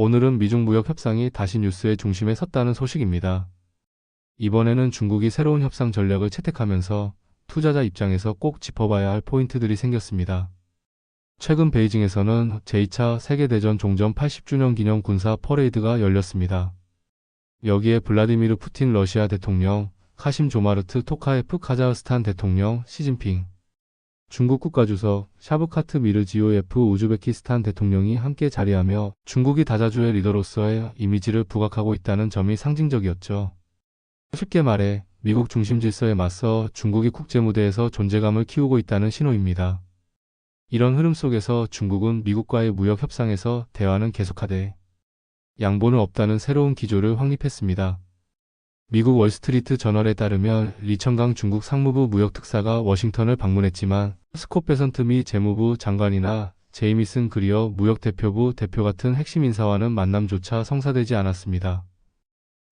오늘은 미중 무역 협상이 다시 뉴스의 중심에 섰다는 소식입니다. 이번에는 중국이 새로운 협상 전략을 채택하면서 투자자 입장에서 꼭 짚어봐야 할 포인트들이 생겼습니다. 최근 베이징에서는 제2차 세계대전 종전 80주년 기념 군사 퍼레이드가 열렸습니다. 여기에 블라디미르 푸틴 러시아 대통령, 카심 조마르트 토카예프 카자흐스탄 대통령, 시진핑, 중국 국가주석 샤브카트 미르지오예프 우즈베키스탄 대통령이 함께 자리하며 중국이 다자주의 리더로서의 이미지를 부각하고 있다는 점이 상징적이었죠. 쉽게 말해 미국 중심 질서에 맞서 중국이 국제 무대에서 존재감을 키우고 있다는 신호입니다. 이런 흐름 속에서 중국은 미국과의 무역 협상에서 대화는 계속하되 양보는 없다는 새로운 기조를 확립했습니다. 미국 월스트리트 저널에 따르면 리청강 중국 상무부 무역특사가 워싱턴을 방문했지만 스콧 베선트 미 재무부 장관이나 제이미슨 그리어 무역대표부 대표 같은 핵심 인사와는 만남조차 성사되지 않았습니다.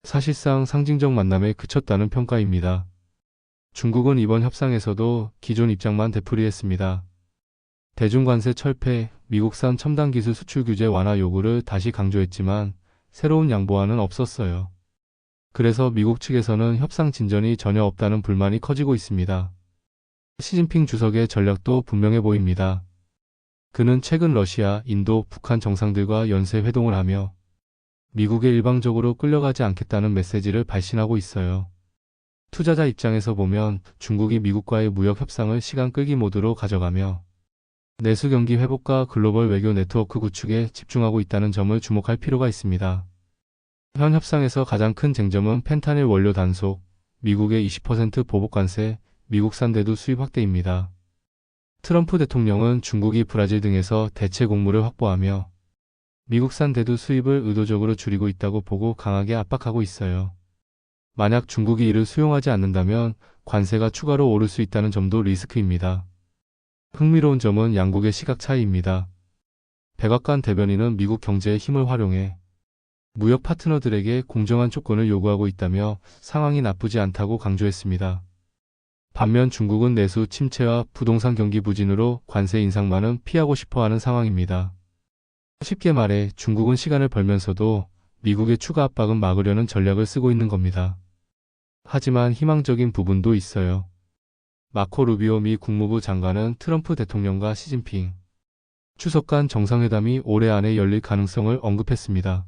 사실상 상징적 만남에 그쳤다는 평가입니다. 중국은 이번 협상에서도 기존 입장만 되풀이했습니다. 대중관세 철폐, 미국산 첨단 기술 수출 규제 완화 요구를 다시 강조했지만 새로운 양보안은 없었어요. 그래서 미국 측에서는 협상 진전이 전혀 없다는 불만이 커지고 있습니다. 시진핑 주석의 전략도 분명해 보입니다. 그는 최근 러시아, 인도, 북한 정상들과 연쇄 회동을 하며 미국에 일방적으로 끌려가지 않겠다는 메시지를 발신하고 있어요. 투자자 입장에서 보면 중국이 미국과의 무역 협상을 시간 끌기 모드로 가져가며 내수 경기 회복과 글로벌 외교 네트워크 구축에 집중하고 있다는 점을 주목할 필요가 있습니다. 현 협상에서 가장 큰 쟁점은 펜타닐 원료 단속, 미국의 20% 보복 관세, 미국산 대두 수입 확대입니다. 트럼프 대통령은 중국이 브라질 등에서 대체 곡물을 확보하며 미국산 대두 수입을 의도적으로 줄이고 있다고 보고 강하게 압박하고 있어요. 만약 중국이 이를 수용하지 않는다면 관세가 추가로 오를 수 있다는 점도 리스크입니다. 흥미로운 점은 양국의 시각 차이입니다. 백악관 대변인은 미국 경제의 힘을 활용해 무역 파트너들에게 공정한 조건을 요구하고 있다며 상황이 나쁘지 않다고 강조했습니다. 반면 중국은 내수 침체와 부동산 경기 부진으로 관세 인상만은 피하고 싶어 하는 상황입니다. 쉽게 말해 중국은 시간을 벌면서도 미국의 추가 압박은 막으려는 전략을 쓰고 있는 겁니다. 하지만 희망적인 부분도 있어요. 마코 루비오 미 국무부 장관은 트럼프 대통령과 시진핑 추석 간 정상회담이 올해 안에 열릴 가능성을 언급했습니다.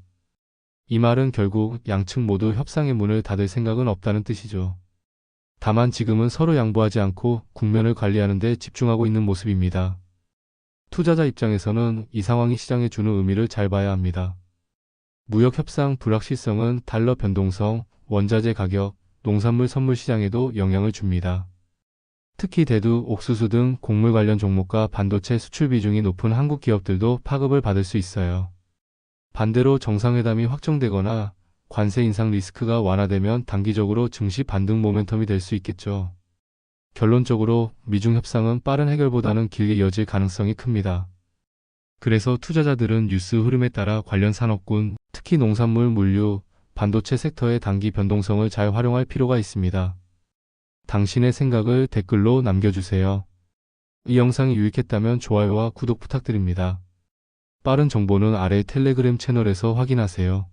이 말은 결국 양측 모두 협상의 문을 닫을 생각은 없다는 뜻이죠. 다만 지금은 서로 양보하지 않고 국면을 관리하는 데 집중하고 있는 모습입니다. 투자자 입장에서는 이 상황이 시장에 주는 의미를 잘 봐야 합니다. 무역 협상 불확실성은 달러 변동성, 원자재 가격, 농산물 선물 시장에도 영향을 줍니다. 특히 대두, 옥수수 등 곡물 관련 종목과 반도체 수출 비중이 높은 한국 기업들도 파급을 받을 수 있어요. 반대로 정상회담이 확정되거나 관세 인상 리스크가 완화되면 단기적으로 증시 반등 모멘텀이 될 수 있겠죠. 결론적으로 미중 협상은 빠른 해결보다는 길게 이어질 가능성이 큽니다. 그래서 투자자들은 뉴스 흐름에 따라 관련 산업군, 특히 농산물, 물류, 반도체 섹터의 단기 변동성을 잘 활용할 필요가 있습니다. 당신의 생각을 댓글로 남겨주세요. 이 영상이 유익했다면 좋아요와 구독 부탁드립니다. 빠른 정보는 아래 텔레그램 채널에서 확인하세요.